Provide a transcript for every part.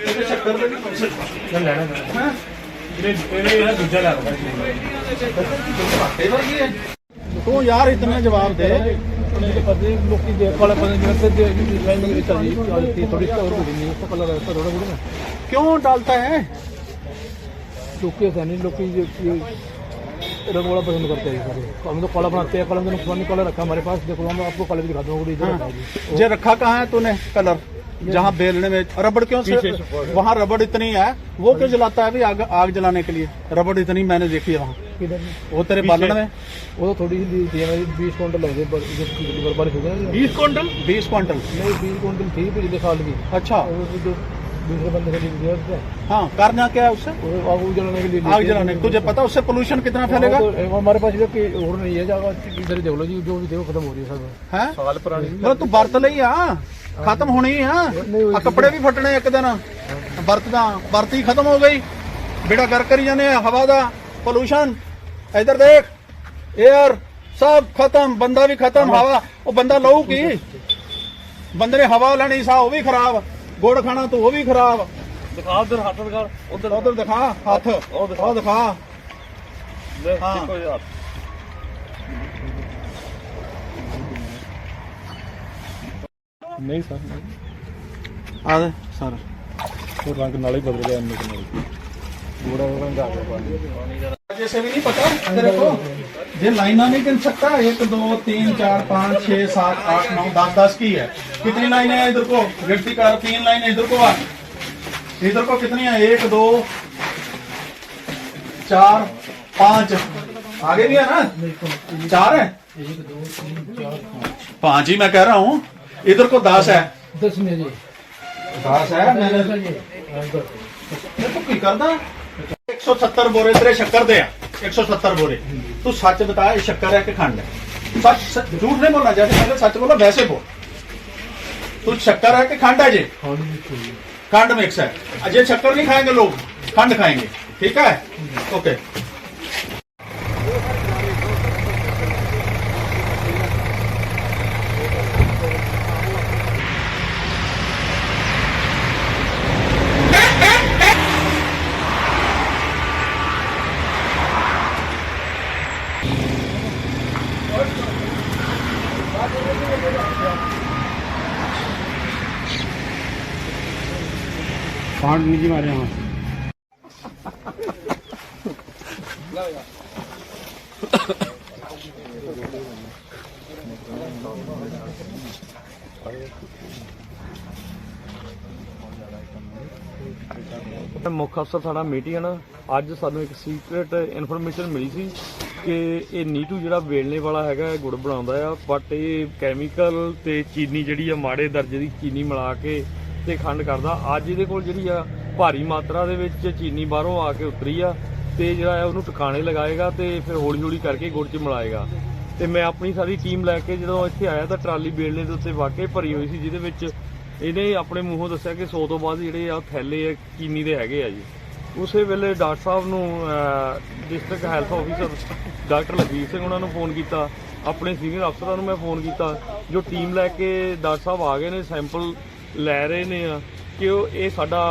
ਇਹਦੇ ਚੱਕਰ ਦੇ ਨਹੀਂ ਪੈਸੇ ਚੱਲ ਲੈਣਾ ਨਾ ਹਾਂ ਇਹਨੇ ਇਹਨੇ ਇਹਦਾ ਦੂਜਾ ਲਾ ਲਗਾ ਇਹ ਵਰਗੀ ਹੈ ਤੂੰ ਯਾਰ ਇਤਨਾ ਜਵਾਬ ਦੇ ਪਤਾ ਲੋਕੀ ਦੇ ਕੋਲ ਪਤਾ ਜਿਹੜਾ ਤੇ ਜਿਹੜੀ ਲਾਈਨ ਵਿੱਚ ਚੱਲੀ ਚੱਲਦੀ ਥੋੜੀ ਹੋਰ ਵੀ ਨਹੀਂ ਉਸ ਕੋਲ ਰਸਤਾ ਥੋੜਾ ਬੁੜਾ ਨਾ क्यों डालता है लोग ऐसा नहीं लोग ये ये रंग वाला पसंद करते हैं सारे हम तो कॉलर बनाते हैं कलम का नुकसान नहीं कॉलर रखा हमारे पास देखो हम आपको कलर भी दिखा दूंगा इधर रखा है जी। ये रखा कहाँ है तूने कलर जहाँ बेलने में रबड़ क्यों से वहाँ रबड़ इतनी है वो क्यों जलाता है अभी आग आग जलाने के लिए? रबड़ इतनी मैंने देखी है वहाँ। वो तेरे बालन में? वो तो थोड़ी सी दी थी बीस क्विंटल लग बीस क्विंटल? बीस क्विंटल। नहीं बीस क्विंटल थी पिछले साल की। अच्छा। दूसरे बंदे के लिए हाँ करना क्या है उससे? आग जलाने के लिए आग जलाने तुझे पता उससे पोल्यूशन कितना हाँ, फैलेगा? तो हमारे पास इधर और नहीं है जगह इधर देख लो जी जो भी देखो खत्म हो रही है सब। है? साल पुरानी। मतलब तू बरत ही है। हाँ। ਖਤਮ ਹੋਣੀ ਆ। ਆ ਕੱਪੜੇ ਵੀ ਫਟਣੇ ਇੱਕ ਦਿਨ। ਵਰਤ ਦਾ ਵਰਤੀ ਖਤਮ ਹੋ ਗਈ। ਬੇੜਾ ਗਰ ਕਰੀ ਜਾਂਦੇ ਆ ਹਵਾ ਦਾ ਪੋਲੂਸ਼ਨ ਇਧਰ ਦੇਖ 에ਅਰ ਸਭ ਖਤਮ ਬੰਦਾ ਵੀ ਖਤਮ ਹਵਾ। ਉਹ ਬੰਦਾ ਲਊ ਕੀ? ਬੰਦੇ ਨੇ ਹਵਾ ਲੈਣੀ ਸਾ ਉਹ ਵੀ ਖਰਾਬ। ਗੋੜ ਖਾਣਾ ਤੋਂ ਉਹ ਵੀ ਖਰਾਬ। ਦਿਖਾ ਉਧਰ ਹੱਥ ਦਿਖਾ ਉਧਰ। ਦਿਖਾ ਹੱਥ। ਉਹ ਦਿਖਾ। ਦਿਖਾ। देखो यार नहीं सर नहीं ਆ ਦੇ ਸਰ वो रंग नाले बदल गया अन्य के नाले पूरा रंग आ गया पानी जैसे भी नहीं पता तेरे को ये लाइना नहीं गिन सकता एक दो तीन चार पाँच छह सात आठ नौ दस दस की है कितनी लाइनें हैं इधर को गिनती कर तीन लाइनें इधर को आ इधर को कितनी है एक दो चार पाँच आगे भी है ना चार है एक दो तीन चार पाँच पाँच ही मैं कह रहा हूँ इधर को दस है दस में जी दस है मैंने ਇਹ ਤੂੰ ਕੀ ਕਰਦਾ 170 ਬੋਰੇ ਤੇਰੇ ਸ਼ੱਕਰ ਦੇ ਆ 170 ਬੋਰੇ ਤੂੰ ਸੱਚ ਬਤਾ ਇਹ ਸ਼ੱਕਰ ਹੈ ਕਿ ਖੰਡ ਹੈ ਸੱਚ ਸੱਚ- ਝੂਠ नहीं बोलना जैसे पहले सच बोला वैसे बोल तू शक्कर है कि खंड है जी खाने भी चाहिए खंड मिक्स है अजय शक्कर नहीं खाएंगे लोग खंड खाएंगे ठीक है ओके पाँच निजी मारे यहाँ ਮੁੱਖ ਅਫਸਰ ਸਾਡਾ ਮੀਟਿੰਗ ਹੈ ਨਾ ਅੱਜ ਸਾਨੂੰ ਇੱਕ ਸੀਕ੍ਰੇਟ ਇਨਫੋਰਮੇਸ਼ਨ ਮਿਲੀ ਸੀ ਕਿ ਇਹ ਨੀਟੂ ਜਿਹੜਾ ਵੇਲਣੇ ਵਾਲਾ ਹੈਗਾ ਗੁੜ ਬਣਾਉਂਦਾ ਆ ਬਟ ਇਹ ਕੈਮੀਕਲ ਤੇ ਚੀਨੀ ਜਿਹੜੀ ਆ, ਮਾੜੇ ਦਰਜੇ ਦੀ ਚੀਨੀ ਮਿਲਾ ਕੇ ਤੇ ਖੰਡ ਕਰਦਾ। ਅੱਜ ਇਹਦੇ ਕੋਲ ਜਿਹੜੀ ਆ, ਭਾਰੀ ਮਾਤਰਾ ਦੇ ਵਿੱਚ ਚੀਨੀ ਬਾਹਰੋਂ ਆ ਕੇ ਉਤਰੀ ਆ ਤੇ ਜਿਹੜਾ ਆ, ਉਹਨੂੰ ਟਿਕਾਣੇ ਲਗਾਏਗਾ ਤੇ ਫਿਰ ਹੌਲੀ ਹੌਲੀ ਕਰਕੇ ਗੁੜ 'ਚ ਮਿਲਾਏਗਾ। ਤੇ ਮੈਂ ਆਪਣੀ ਸਾਰੀ ਟੀਮ ਲੈ ਕੇ ਜਦੋਂ ਇੱਥੇ ਆਇਆ ਤਾਂ ਟਰਾਲੀ ਵੇਲਣੇ ਦੇ ਉੱਤੇ ਵਾਕਈ ਭਰੀ ਹੋਈ ਸੀ, ਜਿਹਦੇ ਵਿੱਚ ਇਹਨੇ ਆਪਣੇ ਮੂੰਹੋਂ ਦੱਸਿਆ ਕਿ 100 ਤੋਂ ਬਾਅਦ ਜਿਹੜੇ ਆ ਥੈਲੇ ਆ, ਚੀਨੀ ਦੇ ਹੈਗੇ ਆ ਜੀ। ਉਸੇ ਵੇਲੇ ਡਾਕਟਰ ਸਾਹਿਬ ਨੂੰ district health officer doctor Lakhvir Singh ਉਹਨਾਂ ਨੂੰ ਫੋਨ ਕੀਤਾ। ਆਪਣੇ ਸੀਨੀਅਰ ਅਫਸਰਾਂ ਨੂੰ ਮੈਂ ਫੋਨ ਕੀਤਾ ਜੋ ਟੀਮ ਲੈ ਕੇ ਡਾਕਟਰ ਸਾਹਿਬ ਆ ਗਏ ਨੇ ਸੈਂਪਲ ਲੈ ਰਹੇ ਨੇ ਆ ਕਿ ਉਹ ਇਹ ਸਾਡਾ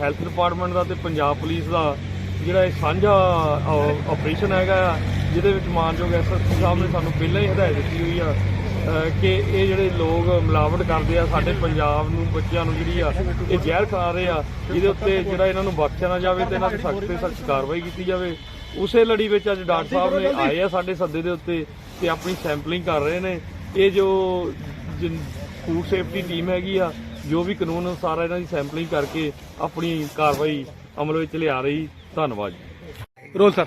ਹੈਲਥ ਡਿਪਾਰਟਮੈਂਟ ਦਾ ਤੇ ਪੰਜਾਬ ਪੁਲਿਸ ਦਾ ਜਿਹੜਾ ਇਹ ਸਾਂਝਾ ਆਪਰੇਸ਼ਨ ਹੈਗਾ ਆ, ਜਿਹਦੇ ਵਿੱਚ ਮਾਨਯੋਗ ਐਸਐਸਪੀ ਸਾਹਿਬ ਨੇ ਸਾਨੂੰ ਪਹਿਲਾਂ ਹੀ ਹਦਾਇਤ ਦਿੱਤੀ ਹੋਈ ਆ ਕਿ ਇਹ ਜਿਹੜੇ ਲੋਕ ਮਿਲਾਵਟ ਕਰਦੇ ਆ, ਸਾਡੇ ਪੰਜਾਬ ਨੂੰ, ਬੱਚਿਆਂ ਨੂੰ ਜਿਹੜੀ ਆ, ਇਹ ਜ਼ਹਿਰ ਖਾ ਰਹੇ ਆ ਇਹਦੇ ਉੱਤੇ ਜਿਹੜਾ ਇਹਨਾਂ ਨੂੰ ਬਖਸ਼ਿਆ ਨਾ ਜਾਵੇ ਤੇ ਇਹਨਾਂ ਤੇ ਸਖਤ ਤੇ ਸਖਤ ਕਾਰਵਾਈ ਕੀਤੀ ਜਾਵੇ। ਉਸੇ ਲੜੀ ਵਿੱਚ ਅੱਜ ਡਾਕਟਰ ਸਾਹਿਬ ਨੇ ਆਏ ਆ ਸਾਡੇ ਸੱਦੇ ਦੇ ਉੱਤੇ ਤੇ ਆਪਣੀ ਸੈਂਪਲਿੰਗ ਕਰ ਰਹੇ ਨੇ। ਇਹ ਜੋ ਫੂਡ ਸੇਫਟੀ ਟੀਮ ਹੈਗੀ ਆ, ਜੋ ਵੀ ਕਾਨੂੰਨ ਅਨੁਸਾਰ ਇਹਨਾਂ ਦੀ ਸੈਂਪਲਿੰਗ ਕਰਕੇ ਆਪਣੀ ਕਾਰਵਾਈ ਅਮਲ ਵਿੱਚ ਲਿਆ ਰਹੀ। ਧੰਨਵਾਦ ਜੀ। ਰੋਲ ਸਰ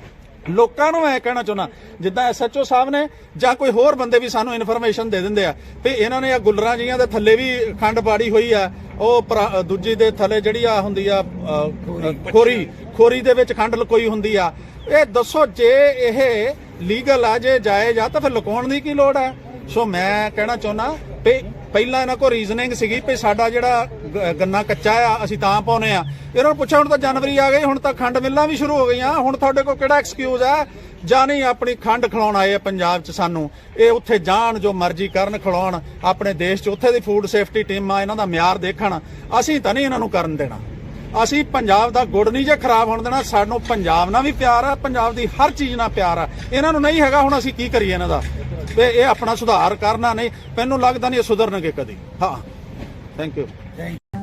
ਲੋਕਾਂ ਨੂੰ ਮੈਂ ਕਹਿਣਾ ਚਾਹੁੰਦਾ, ਜਿੱਦਾਂ ਐਸਐਚਓ ਸਾਹਿਬ ਨੇ ਜਾਂ ਕੋਈ ਹੋਰ ਬੰਦੇ ਵੀ ਸਾਨੂੰ ਇਨਫੋਰਮੇਸ਼ਨ ਦੇ ਦਿੰਦੇ ਆ, ਵੀ ਇਹਨਾਂ ਨੇ ਆ ਗੁੱਲਰਾਂ ਜੀਆਂ ਦੇ ਥੱਲੇ ਵੀ ਖੰਡ ਪਾੜੀ ਹੋਈ ਆ, ਉਹ ਪਰਾ- ਦੂਜੀ ਦੇ ਥੱਲੇ ਜਿਹੜੀ ਆ ਹੁੰਦੀ ਆ ਖੋਰੀ ਖੋਰੀ ਦੇ ਵਿੱਚ ਖੰਡ ਲਕੋਈ ਹੁੰਦੀ ਆ। ਇਹ ਦੱਸੋ ਜੇ ਇਹ ਲੀਗਲ ਆ, ਜੇ ਜਾਇਜ਼ ਆ ਤਾਂ ਫਿਰ ਲੁਕਾਉਣ ਦੀ ਕੀ ਲੋੜ ਹੈ ਸੋ ਮੈਂ ਕਹਿਣਾ ਚਾਹੁੰਦਾ ਵੀ ਪਹਿਲਾਂ ਇਹਨਾਂ ਕੋ ਰੀਜ਼ਨਿੰਗ ਸੀਗੀ ਵੀ ਸਾਡਾ ਜਿਹੜਾ ਗੰਨਾ ਕੱਚਾ ਆ, ਅਸੀਂ ਤਾਂ ਪਾਉਨੇ ਆ। ਇਹਨਾਂ ਨੂੰ ਪੁੱਛਿਆ, ਹੁਣ ਤਾਂ ਜਨਵਰੀ ਆ ਗਈ, ਹੁਣ ਤਾਂ ਖੰਡ ਮਿੱਲਾਂ ਵੀ ਸ਼ੁਰੂ ਹੋ ਗਈਆਂ। ਹੁਣ ਤੁਹਾਡੇ ਕੋਲ ਕਿਹੜਾ ਐਕਸਕਿਊਜ਼ ਆ ਜਾਂ ਨਹੀਂ, ਆਪਣੀ ਖੰਡ ਖਿਲਾਉਣ ਆਏ ਆ ਪੰਜਾਬ 'ਚ ਸਾਨੂੰ। ਇਹ ਉੱਥੇ ਜਾਣ, ਜੋ ਮਰਜ਼ੀ ਕਰਨ ਖਿਲਾਉਣ, ਆਪਣੇ ਦੇਸ਼ 'ਚ ਉੱਥੇ ਦੀ ਫੂਡ ਸੇਫਟੀ ਟੀਮਾਂ ਇਹਨਾਂ ਦਾ ਮਿਆਰ ਦੇਖਣ। ਅਸੀਂ ਤਾਂ ਨਹੀਂ ਇਹਨਾਂ ਨੂੰ ਕਰਨ ਦੇਣਾ। ਅਸੀਂ ਪੰਜਾਬ ਦਾ ਗੁੜ ਨਹੀਂ ਜੇ ਖਰਾਬ ਹੋਣ ਦੇਣਾ, ਸਾਨੂੰ ਪੰਜਾਬ ਨਾਲ ਵੀ ਪਿਆਰ ਆ, ਪੰਜਾਬ ਦੀ ਹਰ ਚੀਜ਼ ਨਾਲ ਪਿਆਰ ਆ। ਇਹਨਾਂ ਨੂੰ ਨਹੀਂ ਹੈਗਾ, ਹੁਣ ਅਸੀਂ ਕੀ ਕਰੀਏ ਇਹਨਾਂ ਦਾ? ਤੇ ਇਹ ਆਪਣਾ ਸੁਧਾਰ ਕਰਨਾ ਨਹੀਂ, ਮੈਨੂੰ ਲੱਗਦਾ ਨਹੀਂ ਇਹ ਸੁਧਰਨਗੇ ਕਦੀ। ਹਾਂ। Thank you